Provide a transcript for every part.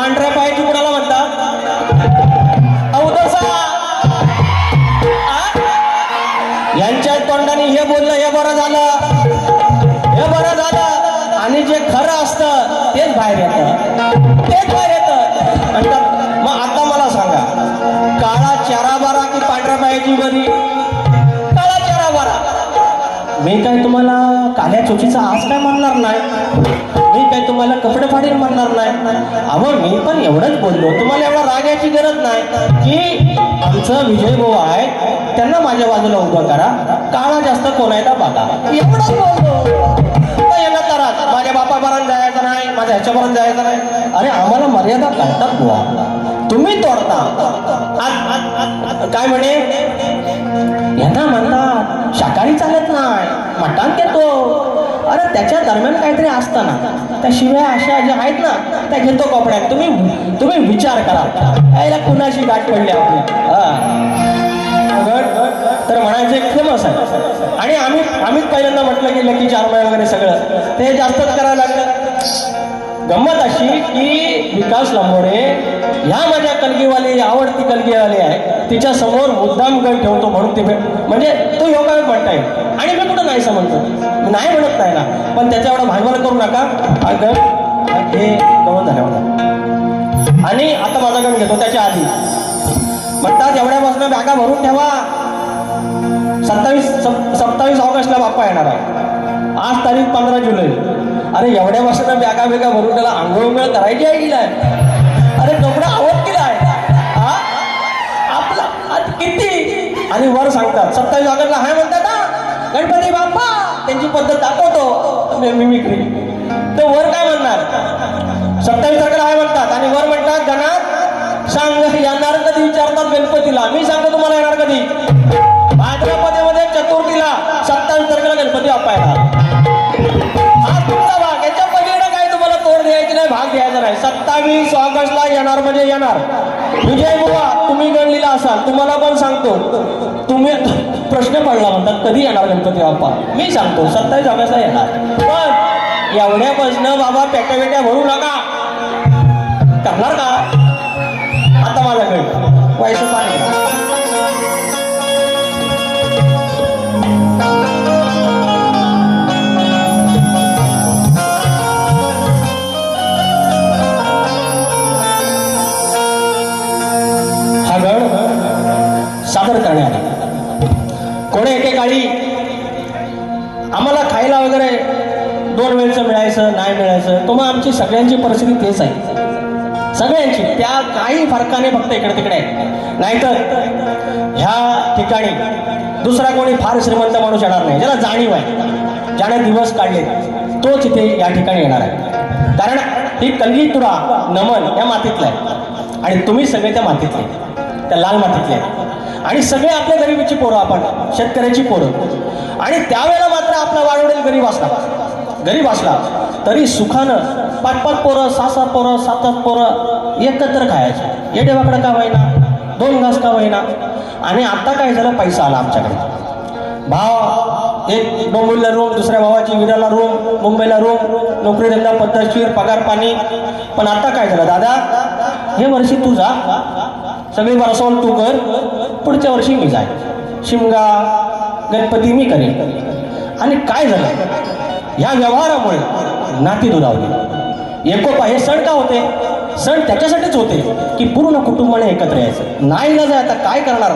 पांढऱ्या पायाची कुणाला म्हणतात? अवदसा. यांच्या तोंडाने हे बोललं हे बरं झालं. हे बरं झालं. आणि जे खरं असतं तेच बाहेर येतं. तेच बाहेर येतं. म्हणतात मग आता मला सांगा काळा चारा बारा की पांढऱ्या पायाची बरी मी काय तुम्हाला काल्या चोचीचा आज काय म्हणणार नाही? मी काय तुम्हाला कपडे फाडीन म्हणणार नाही? अहो मी पण एवढंच बोललो. तुम्हाला एवढा राग गरज नाही. की आमचं विजय भाऊ आहे त्यांना माझ्या बाजूला उभं करा. काळा जास्त कोणायला आहे बघा. एवढंच बोललो. माझ्या बापापर्यंत जायचं नाही माझ्या ह्याच्यापर्यंत जायचं नाही. अरे आम्हाला मर्यादा काढतात बुवा. तुम्ही तोडता. काय म्हणे? यांना म्हणतात शाकाहारी चालत नाही मटण घेतो. अरे त्याच्या दरम्यान काहीतरी असतं ना त्या शिव्या अशा ज्या आहेत ना त्या घेतो कपड्यात. तुम्ही तुम्ही विचार करा. यायला कुणाशी गाठ पडली आपली? तर म्हणायचं एक फेमस आहे. आणि आम्ही आम्हीच पहिल्यांदा म्हटलं की लकी चारमाय वगैरे सगळं. ते जास्तच करायला लागलं. गंमत अशी की विकास लांबोरे ह्या माझ्या कलगीवाली आवडती कलगीवाली आहे. तिच्या समोर मुद्दाम गण ठेवतो म्हणून ते म्हणजे तो योगा म्हणता येईल आणि मी कुठं नाही समजतो नाही म्हणत नाही ना. पण त्याच्या एवढा भांडवल करू नका. हा गण हे गवत झालं आणि आता माझा गण घेतो त्याच्या आधी. म्हणतात एवढ्यापासून बॅगा भरून ठेवा. सत्तावीस सत्तावीस ऑगस्टला बाप्पा येणार आहे. आज तारीख पंधरा जुलै. अरे एवढ्या वर्षानं बॅगा बेगा भरून त्याला आंघोळ मिळ करायची आहे की नाही अरे कपडा आवड केला आहे हा? आपला किती? आणि वर सांगतात सत्तावीस ऑगस्टला हाय म्हणतात ना गणपती बाप्पा त्यांची पद्धत दाखवतो. मिमिक्री तर वर काय म्हणणार? सत्तावीस तारखेला हाय म्हणतात. आणि वर म्हणतात गणात सांग येणार कधी विचारतात गणपतीला? मी सांगतो तुम्हाला येणार कधी? नाही ऑगस्टला येणार म्हणजे येणार. विजय बुवा तुम्ही गणलेला असाल तुम्हाला पण सांगतो. तुम्ही प्रश्न पडला म्हणतात कधी येणार गणपती बाप्पा? मी सांगतो सत्तावीस ऑगस्टला येणार. पण एवढ्या एवढ्यापासून बाबा पेट्या पेट्या भरू नका. करणार का? आता माझ्याकडे. पैसे दोन वेळचं मिळायचं नाही मिळायचं तो मग आमची सगळ्यांची परिस्थिती तेच आहे. सगळ्यांची त्या काही फरकाने फक्त इकडे तिकडे आहे नाहीतर ह्या ठिकाणी दुसरा कोणी फार श्रीमंत माणूस येणार नाही. ज्याला जाणीव आहे ज्याने दिवस काढले तोच इथे या ठिकाणी येणार आहे. कारण ही कलगी तुरा नमन या मातीतलं आहे. आणि तुम्ही सगळे त्या मातीतले त्या लाल मातीतले आहेत. आणि सगळे आपल्या गरिबीची पोरं आपण शेतकऱ्याची पोरं. आणि त्यावेळेला मात्र आपला वाढवडेल गरीब असणार. गरीब असला तरी सुखानं पाच पाच पोरं सहा सात पोरं सात सात पोरं एकत्र खायचं. येडेवाकडं का होईना? दोन घास का होईना? आणि आता काय झालं? पैसा आला आमच्याकडे. भाव एक डोंबिवलीला रूम दुसऱ्या भावाची विराला रूम मुंबईला रूम नोकरी धंदा पद्धतशीर पगार पाणी. पण आता काय झालं दादा? हे वर्षी तू जा. सगळी बरसवून तू कर. पुढच्या वर्षी मी जाय शिमगा गणपती मी करेन. आणि काय झालं? ह्या व्यवहारामुळे नाती दुरावली. एकोपा हे सण का होते? सण त्याच्यासाठीच होते की पूर्ण कुटुंबाने एकत्र यायचं. नाही ना आता काय करणार?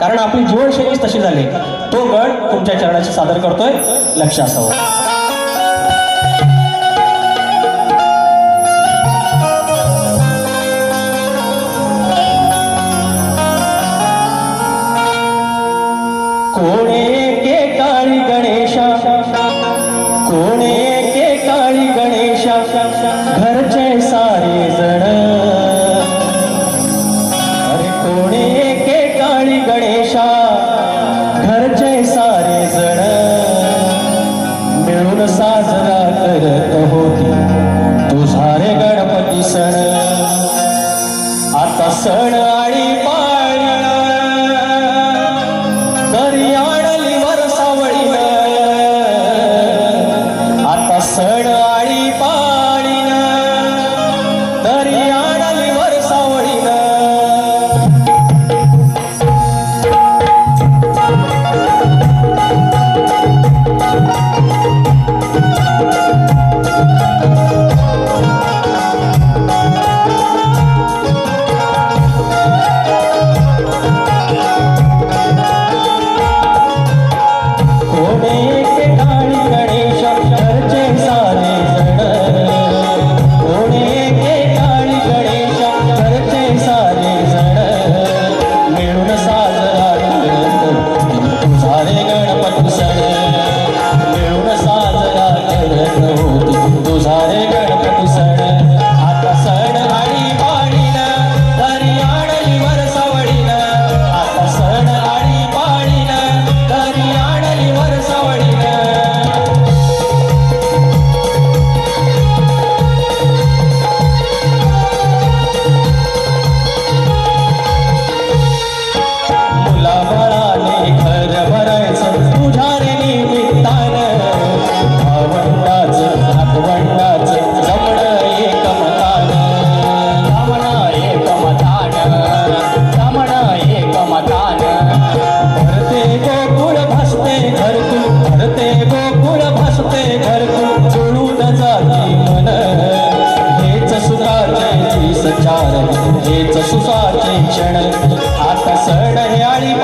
कारण आपली जीवनशैलीच तशी झाली. तो गण तुमच्या चरणाशी सादर करतोय लक्ष असावं हेच सुखाचे क्षण आता सण हे आळी